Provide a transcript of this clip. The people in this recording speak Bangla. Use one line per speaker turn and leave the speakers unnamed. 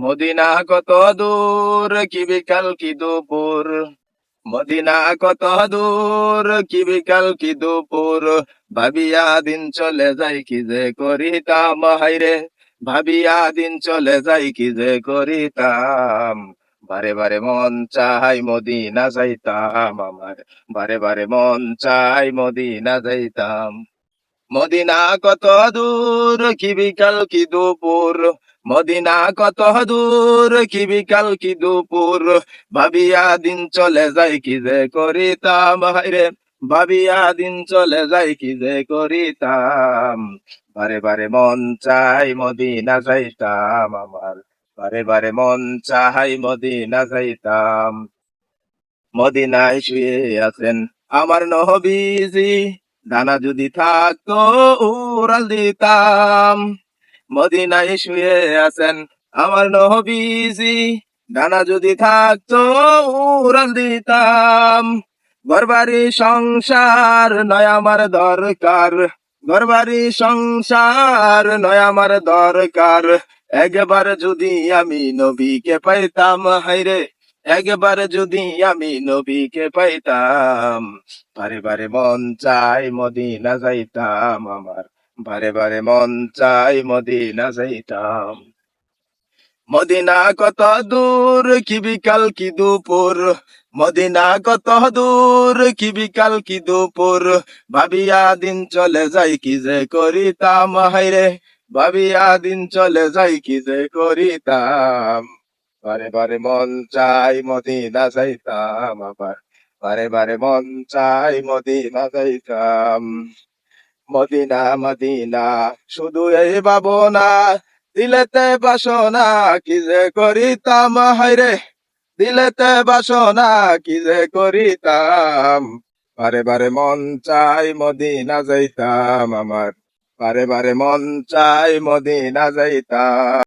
মদিনা কত দূর, কি বিকাল, কি দুপুর? মদিনা কত দূর, কি বিকাল, কি দুপুর? ভাবিয়া দিন চলে যাই, কি যে করিতাম? হাইরে ভাবিয়া দিন চলে যাই, কি যে করিতাম? বারে বারে মন চাই মদিনা যাইতাম, আমার। বারে বারে মন চাই মদিনা যাইতাম। মদিনা কত দূর, কি বিকাল, কি দুপুর? মদিনা কত দূর, কি বিকাল, কি দুপুর? ভাবিয়া দিন চলে যাই কি যে করিতাম? হাইরে ভাবিয়া দিন চলে যাই কি যে করিতাম? বারে বারে মন চাই মদিনা যাইতাম আমার। বারে বারে মন চাই মদিনা যাইতাম। মদিনায় শুয়ে আছেন আমার নহবীজি দানা যদি থাকতো, উড়াল দিতাম। মদিনায় শুয়ে আছেন আমার নহবীজি দানা যদি থাকতো, উড়াল দিতাম। ঘরবাড়ি, সংসার নয় আমার দরকার। ঘরবাড়ি, সংসার নয় আমার দরকার। একবার যদি আমি নবীকে পাইতাম হাইরে একবার যদি আমি নবীকে পাইতাম, বারে বারে মন চাই মদিনা যাইতাম, আমার বারে বারে মন চাই মদিনা যাইতাম। মদিনা কত দূর, কি বিকাল, কি দুপুর? মদিনা কত দূর, কি বিকাল, কি দুপুর? ভাবিয়া দিন চলে যাই, কি যে করিতাম? হাইরে ভাবিয়া দিন চলে যাই, কি যে করিতাম? বারে বারে মন চাই মদিনা যাইতাম আবার। বারে বারে মন চাই মদিনা যাইতাম। মদিনা মদিনা, শুধু এই ভাবনা, দিলেতে বাসনা, কি যে করিতাম হাইরে দিলেতে বাসনা, কি যে করিতাম। বারে বারে মন চাই মদিনা যাইতাম আমার বারে বারে মন চাই মদিনা যাইতাম।